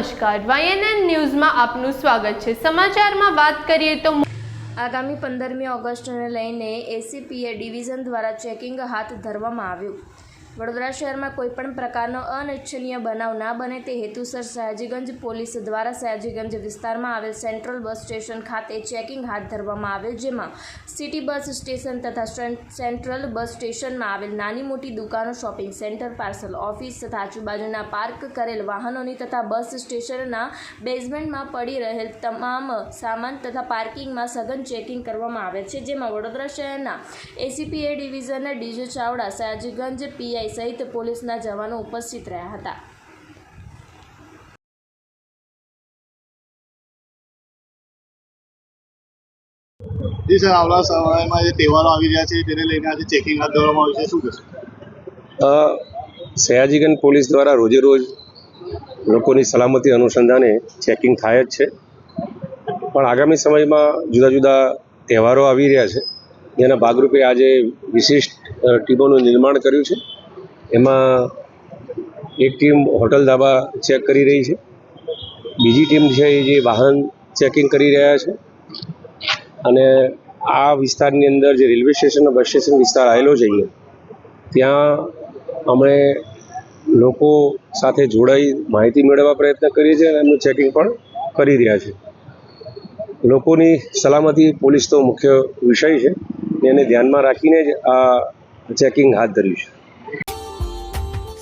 નમસ્કાર. વાયએનએન ન્યૂઝમાં આપનું સ્વાગત છે. સમાચારમાં વાત કરીએ તો આગામી પંદરમી ઓગસ્ટને લઈને એસીપીએ ડિવિઝન દ્વારા ચેકિંગ હાથ ધરવામાં આવ્યું. વડોદરા શહેરમાં કોઈપણ પ્રકારનો અનિચ્છનીય બનાવ ના બને તે હેતુસર સયાજીગંજ પોલીસ દ્વારા સયાજીગંજ વિસ્તારમાં આવેલ સેન્ટ્રલ બસ સ્ટેશન ખાતે ચેકિંગ હાથ ધરવામાં આવેલ, જેમાં સિટી બસ સ્ટેશન તથા સેન્ટ્રલ બસ સ્ટેશનમાં આવેલ નાની મોટી દુકાનો, શોપિંગ સેન્ટર, પાર્સલ ઓફિસ તથા આજુબાજુના પાર્ક કરેલ વાહનોની તથા બસ સ્ટેશનના બેઝમેન્ટમાં પડી રહેલ તમામ સામાન તથા પાર્કિંગમાં સઘન ચેકિંગ કરવામાં આવે છે, જેમાં વડોદરા શહેરના એસીપીએ ડિવિઝનના ડીજે ચાવડા, સયાજીગંજ પીઆઈ સહિત પોલીસના જવાનો ઉપસ્થિત રહ્યા હતા. જી સર આવનાર સમયમાં જે તહેવારો આવી રહ્યા છે તેને લઈને આજે ચેકિંગ હાથ ધરવામાં આવ્યું છે. શું કહેશો? અ, સયાજીગંજ પોલીસ દ્વારા રોજે રોજ લોકોની સલામતી અનુસંધાને ચેકિંગ થાય જ છે. પણ આગામી સમયમાં જુદા જુદા તહેવારો આવી રહ્યા છે. જેના ભાગરૂપે આજે વિશિષ્ટ ટીમોનું નિર્માણ કર્યું છે. એમાં એક ટીમ હોટલ ધાબા ચેક કરી રહી છે. બીજી ટીમ છે એ જે વાહન ચેકિંગ કરી રહ્યા છે. અને આ વિસ્તારની અંદર જે રેલવે સ્ટેશન બસ સ્ટેશન વિસ્તાર આવેલો છે અહીંયા, ત્યાં અમે લોકો સાથે જોડાઈ માહિતી મેળવવા પ્રયત્ન કરીએ છીએ અને એમનું ચેકિંગ પણ કરી રહ્યા છે. લોકોની સલામતી પોલીસ તો મુખ્ય વિષય છે. એને ધ્યાનમાં રાખીને જ આ ચેકિંગ હાથ ધર્યું છે.